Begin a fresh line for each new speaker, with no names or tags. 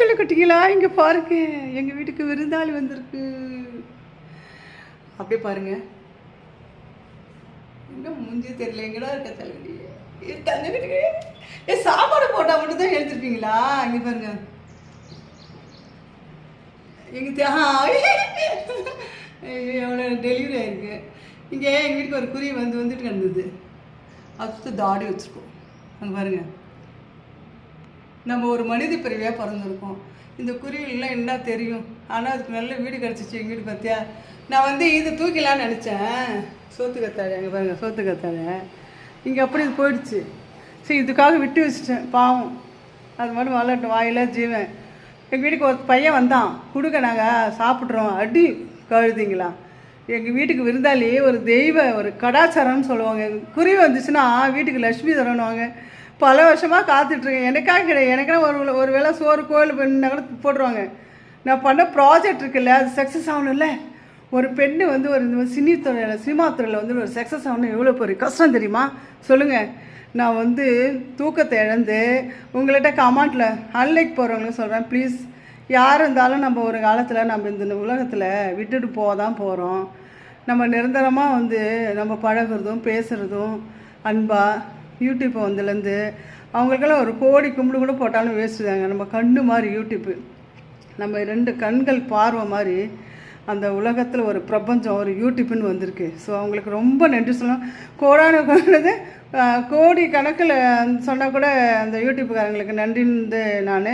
சொல்லி குட்டிங்களா இங்கே பாருங்க. எங்கள் வீட்டுக்கு விருந்தாளி வந்திருக்கு. அப்படியே பாருங்க. இன்னும் மூஞ்சி தெரியல. எங்கடா இருக்க தலைவலி ஏ வீட்டுக்கு. ஏ சாப்பாடு போட்டால் மட்டும் தான் எழுந்திருப்பீங்களா? இங்கே பாருங்க. எங்கள் எவ்வளோ டெலிவரி ஆயிருக்கு. இங்கே எங்கள் வீட்டுக்கு ஒரு குருவி வந்து வந்துட்டு கிடந்தது. அது சுத்த தாடி வச்சுருக்கோம். அங்கே பாருங்கள் நம்ம ஒரு மனித பிறவியாக பிறந்திருக்கோம். இந்த குருவிலாம் என்ன தெரியும்? ஆனால் அதுக்கு நல்ல வீடு கிடச்சிச்சு எங்கள் வீடு பார்த்தியா நான் வந்து இது தூக்கிலான்னு நினச்சேன். சோத்து கத்தாழை அங்கே பாருங்கள் சோத்து கத்தாழை இங்கே அப்படி இது போயிடுச்சு. சரி இதுக்காக விட்டு வச்சிட்டேன் பாவம். அது மட்டும் வளரட்டும் வாயிலாக ஜீவன். எங்கள் வீட்டுக்கு ஒரு பையன் வந்தான். கொடுக்க நாங்கள் சாப்பிட்றோம். அடி கழுதிங்களா? எங்கள் வீட்டுக்கு விருந்தாளி ஒரு தெய்வ ஒரு கடாச்சாரம்னு சொல்லுவாங்க. குருவி வந்துச்சுன்னா வீட்டுக்கு லட்சுமி தரணுவாங்க பல வருஷமாக காத்துட்ருக்கேன். எனக்காக கிடையாது. எனக்குன்னா ஒரு ஒரு வேளை சோறு கோயில் பண்ணா கூட போட்டுருவாங்க. நான் பண்ண ப்ராஜெக்ட் இருக்குல்ல அது சக்ஸஸ் ஆகணும்ல? ஒரு பெண்ணு வந்து ஒரு இந்த மாதிரி சினி துறையில் சினிமா துறையில் வந்து ஒரு சக்ஸஸ் ஆகணும் எவ்வளோ பெரிய கஷ்டம் தெரியுமா? சொல்லுங்கள் நான் வந்து தூக்கத்தை இழந்து உங்கள்கிட்ட கமெண்ட்டில் அன்லைக் போகிறவங்களும் சொல்கிறேன் ப்ளீஸ் யார் இருந்தாலும் நம்ம ஒரு காலத்தில் நம்ம இந்த உலகத்தில் விட்டுட்டு போக தான் போகிறோம் நம்ம நிரந்தரமாக வந்து நம்ம பழகுறதும் பேசுகிறதும் அன்பாக யூடியூப் வந்ததுலேருந்து அவங்களுக்கெல்லாம் ஒரு கோடி கும்பிடு கூட போட்டாலும் வேஸ்ட்டு தாங்க. நம்ம கண்ணு மாதிரி யூடியூப்பு நம்ம ரெண்டு கண்கள் பார்வை மாதிரி அந்த உலகத்தில் ஒரு பிரபஞ்சம் ஒரு யூடியூப்னு வந்திருக்கு. ஸோ அவங்களுக்கு ரொம்ப நன்றி சொல்லணும். கோடான கோடானது கோடி கணக்கில் சொன்னால் கூட அந்த யூடியூப்புக்காரங்களுக்கு நன்றின்னு நான்